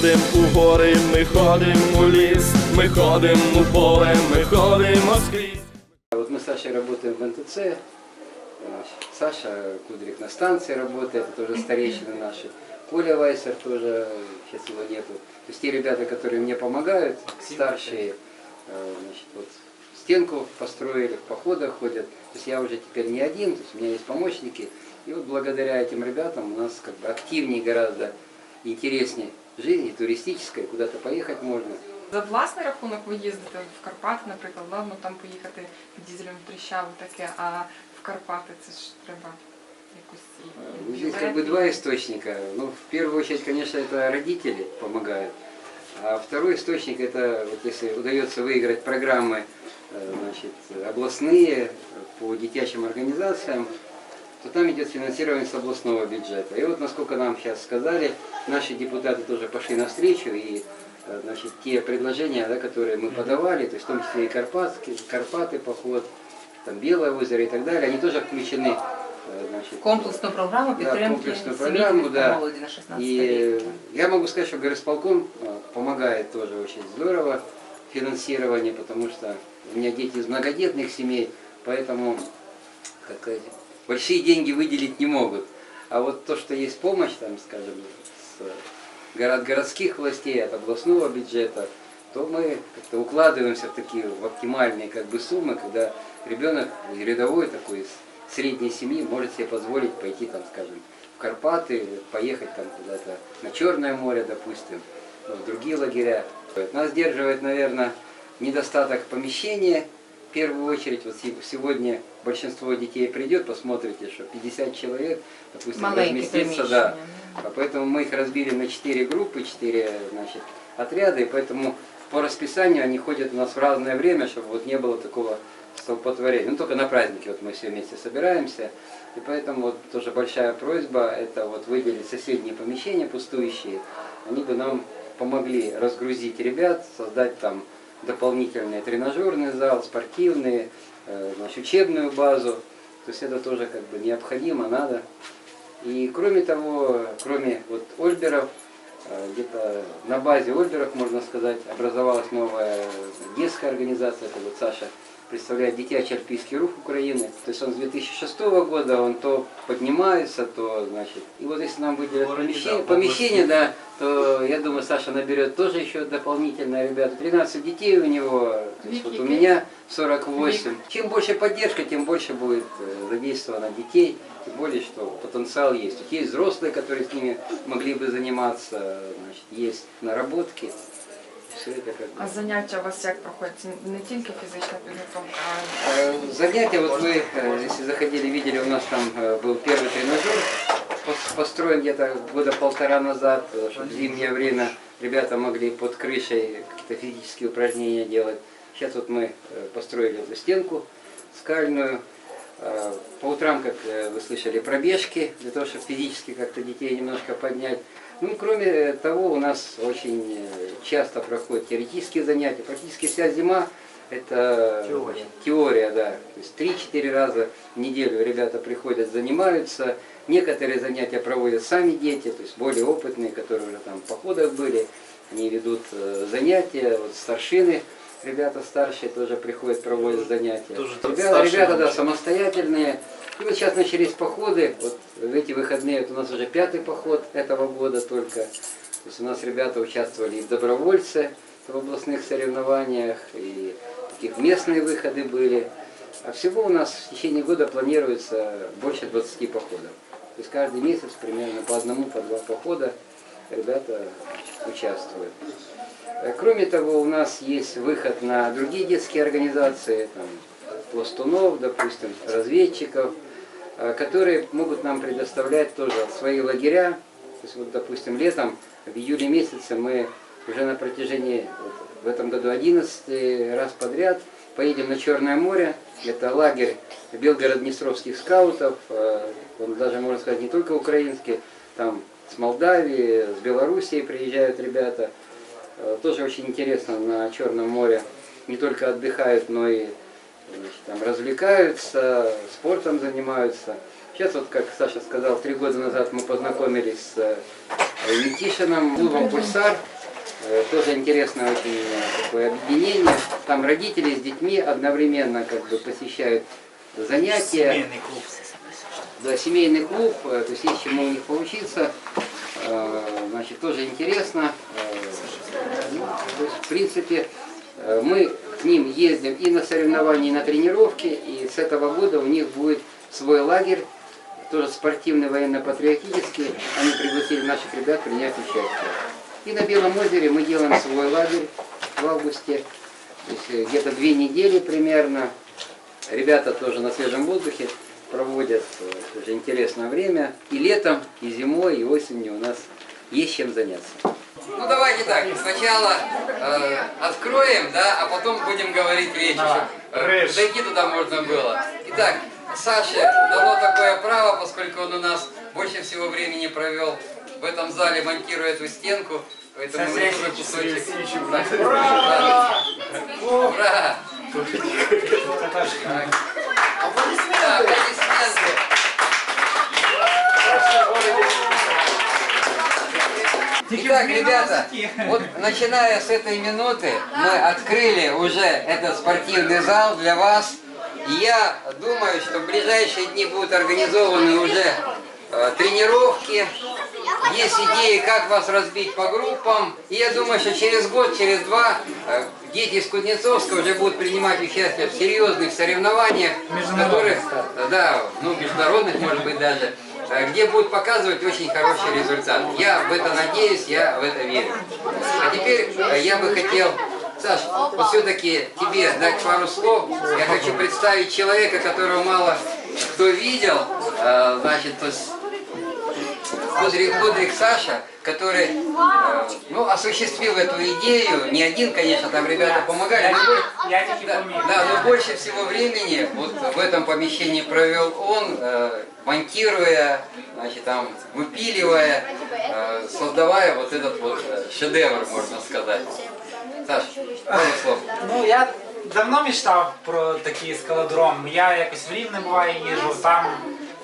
Ходим у гори, ми ходим у ліс, ми ходим у поле, ми ходимо скрізь. Вот мы с Сашей работаем в НТЦ. Саша Кудрик на станции работает, это тоже старейшины наши. Коля Вайсер тоже, сейчас его нету. То есть те ребята, которые мне помогают, старшие, значит, вот стенку построили, в походах ходят. То есть я уже теперь не один, то есть у меня есть помощники. И вот благодаря этим ребятам у нас как бы активнее гораздо, интереснее жизнь, и туристическая, куда-то поехать можно. За власний рахунок ви їздите в Карпати, наприклад, ладно там поїхати дізелем в Тріщаву таке, а в Карпати це ж треба якусь і Ну, Здесь как бы два источника. Ну, в первую очередь, конечно, это родители помогают. А второй источник это, вот если удается выиграть программы э, значит, областные по детячим организациям, то там идет финансирование с областного бюджета. И вот, насколько нам сейчас сказали, наши депутаты тоже пошли навстречу, и э, значит, те предложения, да, которые мы подавали, то есть в том числе и Карпатский, Карпаты, поход, там Белое озеро и так далее, они тоже включены э, значит, Комплексну програму Да, підтримки комплексну сім'ї програму, та да. молоді на 16 И рік. я могу сказать, что горосполком э, помогает тоже очень здорово финансирование, потому что у меня дети из многодетных семей, поэтому как сказать, большие деньги выделить не могут. А вот то, что есть помощь, там, скажем, с горо- от городских властей, от областного бюджета, то мы как-то укладываемся в такие в оптимальные как бы суммы, когда ребенок рядовой такой из средней семьи может себе позволить пойти там, скажем, в Карпаты, поехать там куда-то на Черное море, допустим, в другие лагеря. Нас сдерживает, наверное, недостаток помещения. В первую очередь, вот се- сегодня большинство детей придет, посмотрите, что 50 человек, допустим, разместится, да, приміщення. а поэтому мы их разбили на четыре группы, четыре значит, отряда, и поэтому по расписанию они ходят у нас в разное время, чтобы вот не было такого столпотворения. Ну, только на праздники вот мы все вместе собираемся. И поэтому вот тоже большая просьба, это вот выделить соседние помещения пустующие. Они бы нам помогли разгрузить ребят, создать там дополнительный тренажерный зал, спортивный, э, значит, учебную базу. То есть это тоже как бы необходимо, надо. И кроме того, кроме вот Ольберов, э, где-то на базе Ольберов, можно сказать, образовалась новая детская организация, это вот Саша представляет Детячий Альпийский рух Украины. То есть он с 2006 года, он то поднимается, то, значит, и вот если нам выделят В городе, помещение, да, помещение, да, то я думаю, Саша наберет тоже еще дополнительно, ребята. 13 детей у него, то есть Вик, вот у меня 48. Чем больше поддержка, тем больше будет э, задействовано детей, тем более, что потенциал есть. Есть взрослые, которые с ними могли бы заниматься, значит, есть наработки. Все это как бы... А заняття у вас як проходять? Це не тільки фізична підготовка, а Э, Занятия, вот вы, э, если заходили, видели, у нас там э, был первый тренажер, пос- построен где-то года полтора назад, э, чтобы в зимнее время ребята могли под крышей какие-то физические упражнения делать. Сейчас вот мы э, построили эту стенку скальную. Э, По утрам, как э, вы слышали, пробежки, для того, чтобы физически как-то детей немножко поднять. Ну, кроме того, у нас очень э, часто проходят теоретические занятия. Практически вся зима это Теория. теория, да. То есть 3-4 раза в неделю ребята приходят, занимаются. Некоторые занятия проводят сами дети, то есть более опытные, которые уже там в походах были. Они ведут э, занятия, вот старшины, ребята старшие тоже приходят, проводят занятия. Тоже ребята, старшие ребята, да, самостоятельные. И вот сейчас начались походы. Вот в эти выходные вот у нас уже пятый поход этого года только. То есть у нас ребята участвовали и в добровольце в областных соревнованиях, и таких местные выходы были. А всего у нас в течение года планируется больше 20 походов. То есть каждый месяц примерно по одному, по два похода ребята участвуют. Э, Кроме того, у нас есть выход на другие детские организации, там, пластунов, допустим, разведчиков, которые могут нам предоставлять тоже свои лагеря. То есть, вот, допустим, летом, в июле месяце мы уже на протяжении, в этом году 11 раз подряд, поедем на Черное море. Это лагерь Белгород-Днестровских скаутов. э, Он даже, можно сказать, не только украинский, там с Молдавии, с Белоруссии приезжают ребята. Э, Тоже очень интересно на Черном море. Не только отдыхают, но и значит, там развлекаются, спортом занимаются. Сейчас вот, как Саша сказал, три года назад мы познакомились с э, Митишиным, клубом «Пульсар». Э, Тоже интересное очень э, такое объединение. Там родители с детьми одновременно как бы посещают занятия. Семейный клуб. Да, семейный клуб, то есть есть чему у них поучиться. Значит, тоже интересно. Ну, то есть, в принципе, мы к ним ездим и на соревнования, и на тренировки, и с этого года у них будет свой лагерь, тоже спортивный, военно-патриотический. Они пригласили наших ребят принять участие. И на Белом озере мы делаем свой лагерь в августе, э, где-то две недели примерно. Ребята тоже на свежем воздухе проводят э, тоже интересное время. И летом, и зимой, и осенью у нас есть чем заняться. Ну давайте так, сначала э, откроем, да, а потом будем говорить речь. Чтобы, Речь. Дойти туда можно было. Итак, Саше дано такое право, поскольку он у нас больше всего времени провел в этом зале, монтируя эту стенку. Поэтому Со мы всякими тоже кусочек. Да. Ура! Ура! Ж Да, аплодисменты. Итак, ребята, вот начиная с этой минуты мы открыли уже этот спортивный зал для вас. Я думаю, что в ближайшие дни будут организованы уже э, тренировки. Есть идеи, как вас разбить по группам. И я думаю, что через год, через два э, дети из Кузнецовска уже будут принимать участие в серьезных соревнованиях, в которых, э, да, ну, международных, может быть, даже, где будут показывать очень хороший результат. Я в это надеюсь, я в это верю. А теперь э, я бы хотел, Саш, вот все-таки тебе дать пару слов. Я хочу представить человека, которого мало кто видел, э, значит, то есть Кудрик, Кудрик Саша, который э, ну, осуществил эту идею. Не один, конечно, там ребята помогали. но больше- Я таки да, помню. да, но больше всего времени вот в этом помещении провел он, э, монтируя, значит, там, выпиливая, э, создавая вот этот вот э, шедевр, можно сказать. Саш, пару слов. Ну, я давно мечтав про такий скалодром. Я якось в Рівне буває їжу, там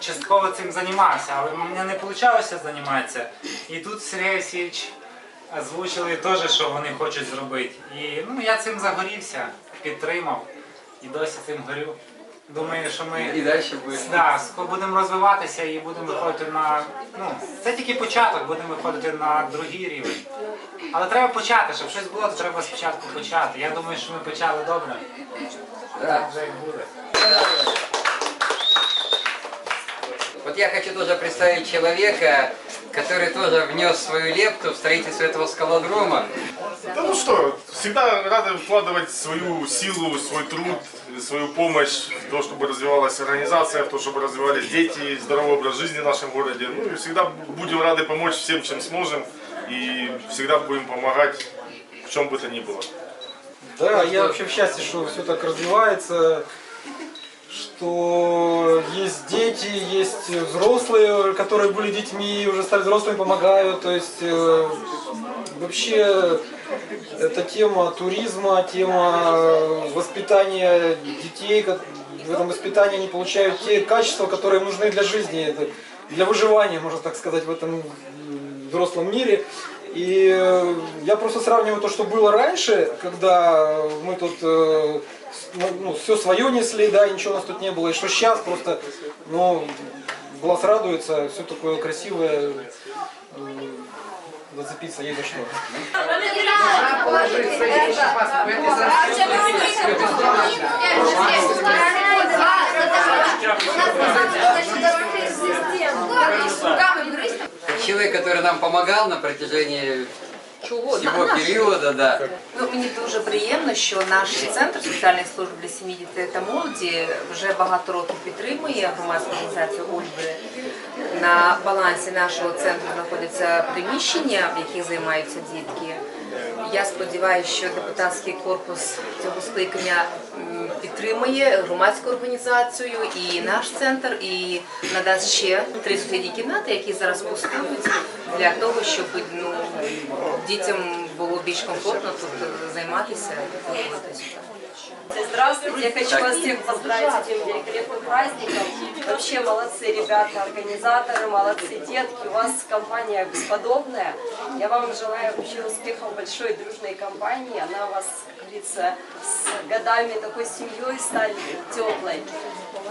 Частково цим займався, але в мене не вийшло займатися. І тут Сергій Олексійович озвучили теж, що вони хочуть зробити. І ну, я цим загорівся, підтримав і досі цим горю. Думаю, що ми І далі. Да, будемо розвиватися і будемо виходити на. Ну, це тільки початок, будемо виходити на другий рівень. Але треба почати, щоб щось було, то треба спочатку почати. Я думаю, що ми почали добре. Да. Вже як буде. Вот я хочу тоже представить человека, который тоже внес свою лепту в строительство этого скалодрома. Да ну что, всегда рады вкладывать свою силу, свой труд, свою помощь в то, чтобы развивалась организация, в то, чтобы развивались дети, здоровый образ жизни в нашем городе. Ну и всегда будем рады помочь всем, чем сможем. И всегда будем помогать в чем бы то ни было. Да, я вообще в счастье, что все так развивается, что есть дети, есть взрослые, которые были детьми и уже стали взрослыми, помогают. То есть э, вообще эта тема туризма, тема воспитания детей, в этом воспитании они получают те качества, которые нужны для жизни, для выживания, можно так сказать, в этом взрослом мире. И э, я просто сравниваю то, что было раньше, когда мы тут э, ну, ну, все свое несли, да, ничего у нас тут не было, и что сейчас просто, ну, глаз радуется, все такое красивое, зацепиться есть за что. Человек, который нам помогал на протяжении всего періоду, да. Ну, мені дуже приємно, що наш центр соціальних служб для сім'ї дітей та молоді вже багато років підтримує громадську організацію Ольги. На балансі нашого центру знаходяться приміщення, в яких займаються дітки. Я сподіваюся, що депутатський корпус цього скликання підтримує. громадську організацію і наш центр, і надасть ще три сусідні кімнати, які зараз пустують для того, щоб ну, дітям було більш комфортно тут займатися. і відвідуватись. Здравствуйте, я хочу вас всех поздравить с этим великолепным праздником. Вообще молодцы ребята, организаторы, молодцы детки, у вас компания бесподобная. Я вам желаю вообще успехов большой дружной компании. Она у вас, как говорится, с годами такой семьей стали теплой.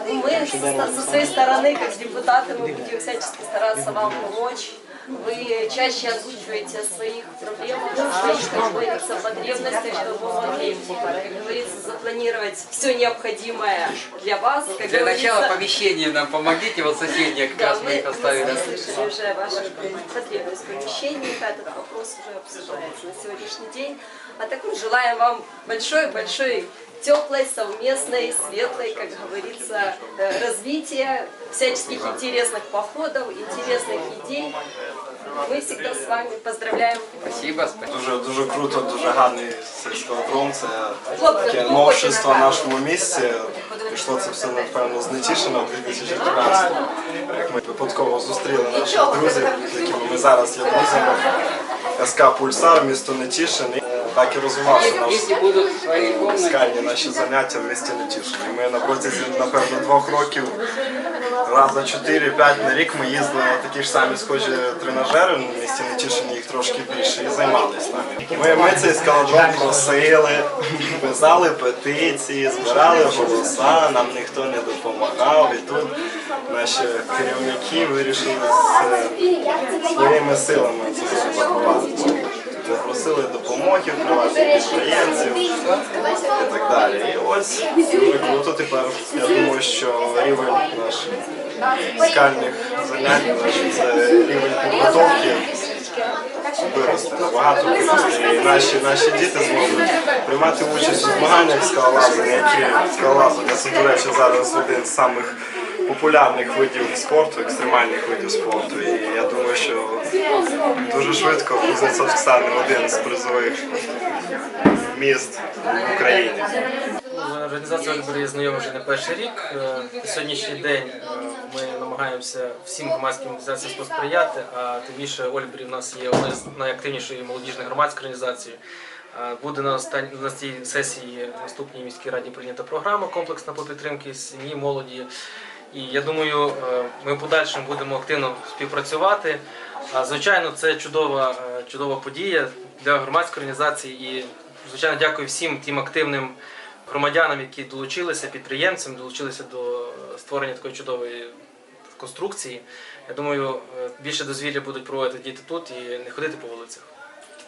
Ну, Мы со со своей стороны, как депутаты, мы будем всячески стараться вам помочь. Вы чаще озвучиваете о своих проблемах, чаще находится потребности, чтобы вы могли, как говорится, запланировать все необходимое для вас. Как Для начала помещения нам помогите, вот соседние как да, раз мы их оставили. мы слышали уже вашу потребность в помещениях, этот вопрос уже обсуждается на сегодняшний день. А также желаем вам большой-большой теплой, совместной, светлой, как говорится, э, развития, всяческих интересных походов, интересных идей. Мы всегда с вами поздравляем. Спасибо, спасибо. Дуже дуже круто, дуже гарний сільськодром. Це Хлопці, таке хлопці новшество в на нашому місці. Пішло це все напевно з Нетішина в 2013 як ми випадково зустріли наших друзів, з якими ми зараз є друзями. СК Пульсар, місто Нетішин. Так і розвивався наш музикальні наші заняття в місті Нетішин. І Ми на протязі, напевно, двох років раз за 4-5 на рік ми їздили на такі ж самі схожі тренажери в місті Нетішині, їх трошки більше і займалися нами. Ми, ми цей скалодром просили, писали петиції, збирали голоса, нам ніхто не допомагав. І тут наші керівники вирішили з- своїми силами це все запровадити. Попросили допомоги в приватних підприємців і так далі. І ось круто тепер. Я думаю, що рівень наших скальних занять, це рівень підготовки виросте, набагато. І наші, наші діти зможуть приймати участь у змаганнях скалолазання, які скалолазання це, до речі, зараз один з самих популярних видів спорту, екстремальних видів спорту. І я думаю, що дуже швидко Кузнецов стане один з призових міст в Україні. Організація Ольбер є знайома вже не перший рік. Е, сьогоднішній день е, ми намагаємося всім громадським організаціям посприяти, а тим більше Ольбері в нас є одна з найактивнішої молодіжної громадської організації. Е, Буде на останній на цій сесії наступній міській раді прийнята програма комплексна по підтримці сім'ї, молоді. І я думаю, ми в подальшому будемо активно співпрацювати. Звичайно, це чудова, е, чудова подія для громадської організації. І, звичайно, дякую всім тим активним громадянам, які долучилися, підприємцям, долучилися до створення такої чудової конструкції. Я думаю, е, більше дозвілля будуть проводити діти тут і не ходити по вулицях.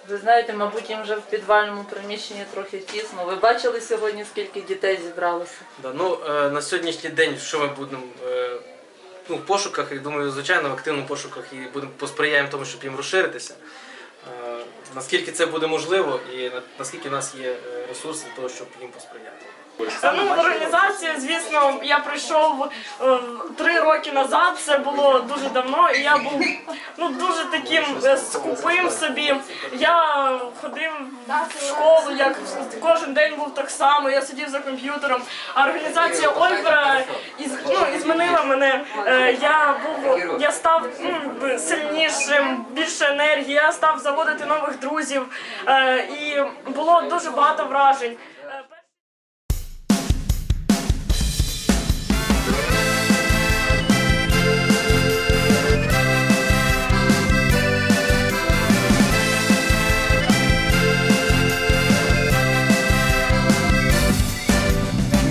Ви знаєте, мабуть, їм вже в підвальному приміщенні трохи тісно. Ви бачили сьогодні, скільки дітей зібралося? Да, ну, е, на сьогоднішній день, що ми будемо ну, в пошуках, я думаю, звичайно, в активних пошуках і будемо посприяємо тому, щоб їм розширитися. Е, наскільки це буде можливо і на- наскільки в нас є е, ресурси для того, щоб їм посприяти. Ну, в звісно, я прийшов е, три роки назад. Це було дуже давно, і я був ну дуже таким е, скупим собі. Я ходив в школу, як кожен день був так само. Я сидів за комп'ютером. А організація Ольбера із, ну, і змінила мене. Е, Я був я став ну, сильнішим, більше енергії. Я став заводити нових друзів, Е, і було дуже багато вражень.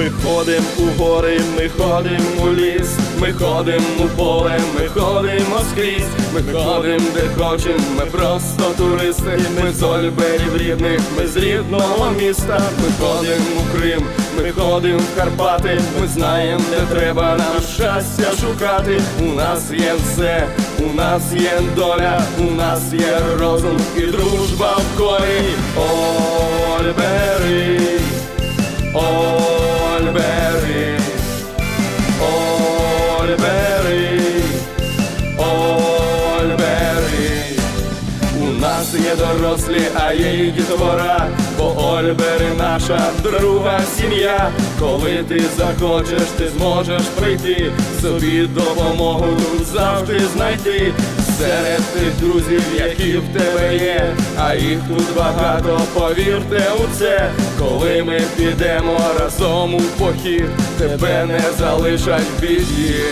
Ми ходим у гори, ми ходим у ліс, ми ходим у поле, ми ходимо скрізь, ми ходим де хочем, ми просто туристи, ми з Ольберів рідних, ми з рідного міста, ми ходим у Крим, ми ходим в Карпати, ми знаєм, де треба нам щастя шукати. У нас є все, у нас є доля, у нас є розум і дружба в колі. Ольбери. Ольбери, дорослі, а є і дітвора, бо Ольбери наша друга сім'я. Коли ти захочеш, ти зможеш прийти, собі допомогу тут завжди знайти. Серед тих друзів, які в тебе є, а їх тут багато, повірте у це, коли ми підемо разом у похід, тебе не залишать біді.